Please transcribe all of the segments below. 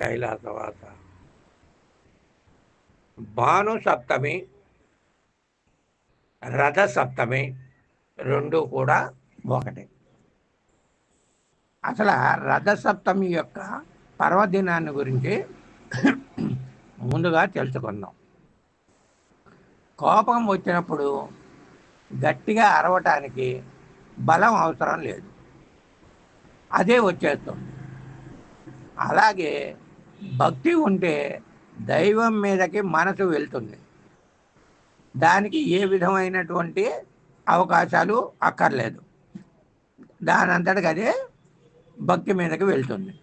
కైలాసవాస భాను సప్తమి రథ సప్తమి రెండు కూడా ఒకటే. అసలు రథ సప్తమి యొక్క పర్వదినాన్ని గురించి ముందుగా తెలుసుకుందాం. కోపం వచ్చినప్పుడు గట్టిగా అరవటానికి బలం అవసరం లేదు. అదే వచ్చేస్తుంది. అలాగే భక్తి ఉంటే దైవం మీదకి మనసు వెళ్తుంది. దానికి ఏ విధమైనటువంటి అవకాశాలు అక్కర్లేదు. దాని అదే భక్తి మీదకి వెళ్తుంది.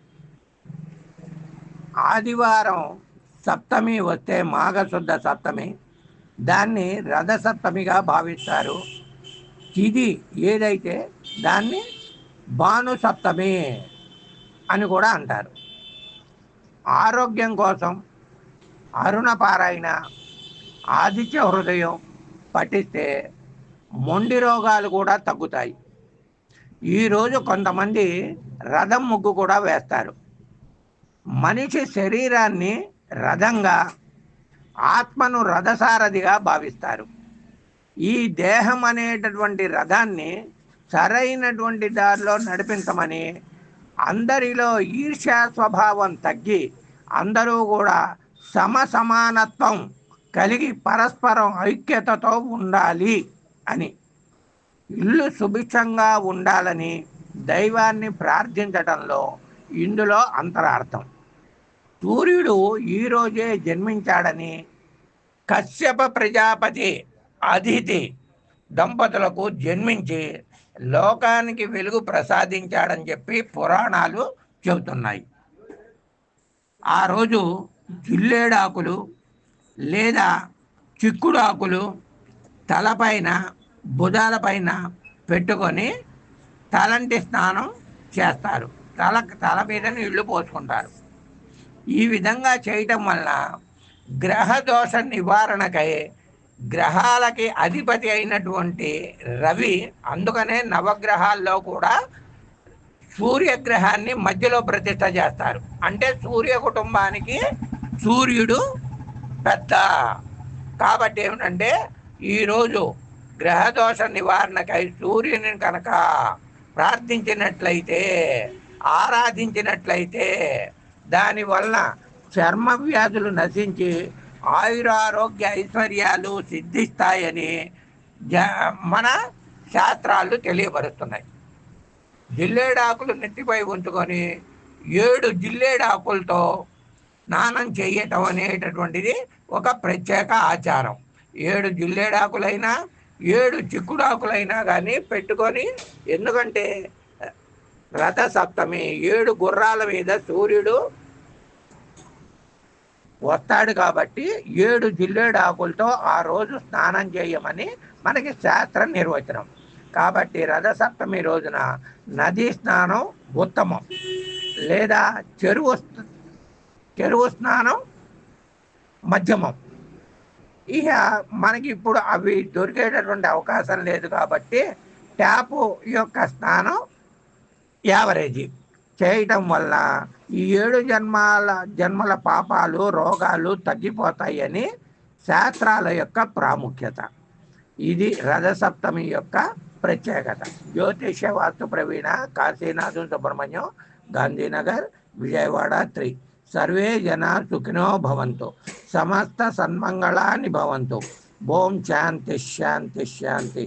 ఆదివారం సప్తమి వస్తే మాఘశుద్ధ సప్తమి. దాన్ని రథ సప్తమిగా భావిస్తారు. ఇది ఏదైతే దాన్ని భాను సప్తమి అని కూడా అంటారు. ఆరోగ్యం కోసం అరుణపారాయణ ఆదిత్య హృదయం పఠిస్తే మొండి రోగాలు కూడా తగ్గుతాయి. ఈరోజు కొంతమంది రథం ముగ్గు కూడా వేస్తారు. మనిషి శరీరాన్ని రథంగా ఆత్మను రథసారథిగా భావిస్తారు. ఈ దేహం అనేటటువంటి రథాన్ని సరైనటువంటి దారిలో నడిపించమని అందరిలో ఈర్ష్యా స్వభావం తగ్గి అందరూ కూడా సమ సమానత్వం కలిగి పరస్పరం ఐక్యతతో ఉండాలి అని. ఇల్లు సుభిక్షంగా ఉండాలని దైవాన్ని ప్రార్థించటంలో ఇందులో అంతరార్థం. సూర్యుడు ఈరోజే జన్మించాడని కశ్యప ప్రజాపతి అతిథి దంపతులకు జన్మించి లోకానికి వెలుగు ప్రసాదించాడని చెప్పి పురాణాలు చెబుతున్నాయి. ఆ రోజు జిల్లేడాకులు లేదా చిక్కుడాకులు తలపైన భుజాలపైన పెట్టుకొని తలంటి స్నానం చేస్తారు. తల తల మీద నీళ్ళు పోసుకుంటారు. ఈ విధంగా చేయటం వలన గ్రహ దోష నివారణకై గ్రహాలకి అధిపతి అయినటువంటి రవి అందుకనే నవగ్రహాల్లో కూడా సూర్యగ్రహాన్ని మధ్యలో ప్రతిష్ట చేస్తారు. అంటే సూర్య కుటుంబానికి సూర్యుడు పెద్ద. కాబట్టి ఏమిటంటే ఈరోజు గ్రహదోష నివారణకై సూర్యుని కనుక ప్రార్థించినట్లయితే ఆరాధించినట్లయితే దానివల్ల చర్మ వ్యాధులు నశించి ఆయురారోగ్య ఐశ్వర్యాలు సిద్ధిస్తాయని జ మన శాస్త్రాలు తెలియపరుస్తున్నాయి. జిల్లేడాకులు నెత్తిపై ఉంచుకొని ఏడు జిల్లేడాకులతో స్నానం చేయటం అనేటటువంటిది ఒక ప్రత్యేక ఆచారం. ఏడు జిల్లేడాకులైనా ఏడు చిక్కుడాకులైనా కానీ పెట్టుకొని ఎందుకంటే రథసప్తమి ఏడు గుర్రాల మీద సూర్యుడు వస్తాడు కాబట్టి ఏడు జిల్లేడు ఆకులతో ఆ రోజు స్నానం చేయమని మనకి శాస్త్ర నిర్వచనం. కాబట్టి రథసప్తమి రోజున నదీ స్నానం ఉత్తమం. లేదా చెరువు చెరువు స్నానం మధ్యమం. ఇక మనకి ఇప్పుడు అవి దొరికేటటువంటి అవకాశం లేదు కాబట్టి ట్యాపు యొక్క స్నానం యావరేజీ. చేయటం వల్ల ఈ ఏడు జన్మాల జన్మల పాపాలు రోగాలు తగ్గిపోతాయని శాస్త్రాల యొక్క ప్రాముఖ్యత. ఇది రథసప్తమి యొక్క ప్రత్యేకత. జ్యోతిష్య వాస్తు ప్రవీణ కాశీనాథం సుబ్రహ్మణ్యం గాంధీనగర్ విజయవాడ త్రీ. సర్వే జన సుఖినో భవంతు. సమస్త సన్మంగళాన్ని భవంతు. ఓం శాంతి శాంతి శాంతి.